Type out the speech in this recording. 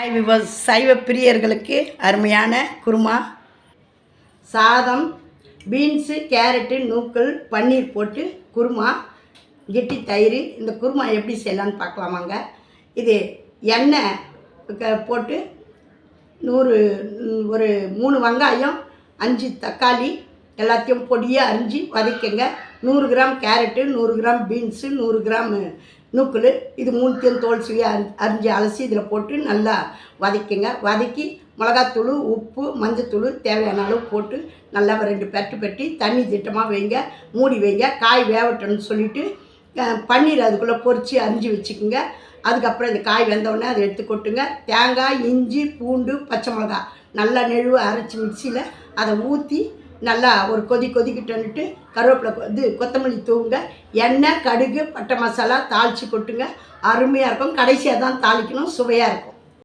Hi விவஸ் சைவ பிரியர்களுக்கு அருமையான குருமா சாதம் பீன்ஸு கேரட்டு நூக்கள் பன்னீர் போட்டு குருமா கெட்டி தயிர். இந்த குருமா எப்படி செய்யலான்னு பார்க்கலாமாங்க இது எண்ணெய் க- போட்டு நூறு ஒரு மூணு வெங்காயம் அஞ்சு தக்காளி எல்லாத்தையும் பொடியாக அரிஞ்சு வதக்கிங்க. நூறு கிராம் கேரட்டு நூறு கிராம் பீன்ஸு நூறு கிராம் நூக்கில் இது மூணுத்தையும் தோல் சுவையா அரி அரிஞ்சு அலசி இதில் போட்டு நல்லா வதக்கிங்க. வதக்கி மிளகாத்தூள் உப்பு மஞ்சத்தூள் தேவையான அளவு போட்டு நல்லா ரெண்டு பெட்டு பெட்டி தண்ணி திட்டமாக வைங்க மூடி வைங்க. காய் வேவட்டணும்னு சொல்லிவிட்டு பன்னீர் அதுக்குள்ளே பொறிச்சு அரிஞ்சு வச்சுக்கோங்க. அதுக்கப்புறம் இந்த காய் வெந்தவுடனே அதை எடுத்து கொட்டுங்க. தேங்காய் இஞ்சி பூண்டு பச்சை மிளகாய் நல்லா நெழுவை அரைச்சி மிக்சியில் அதை ஊற்றி நல்லா ஒரு கொதி கொதிக்கிட்டோன்னுட்டு கருவேப்பிலை இது கொத்தமல்லி தூவுங்க. எண்ணெய் கடுகு பட்டை மசாலா தாளித்து கொட்டுங்க. அருமையாக இருக்கும். கடைசியாக தான் தாளிக்கணும். சுவையாக இருக்கும்.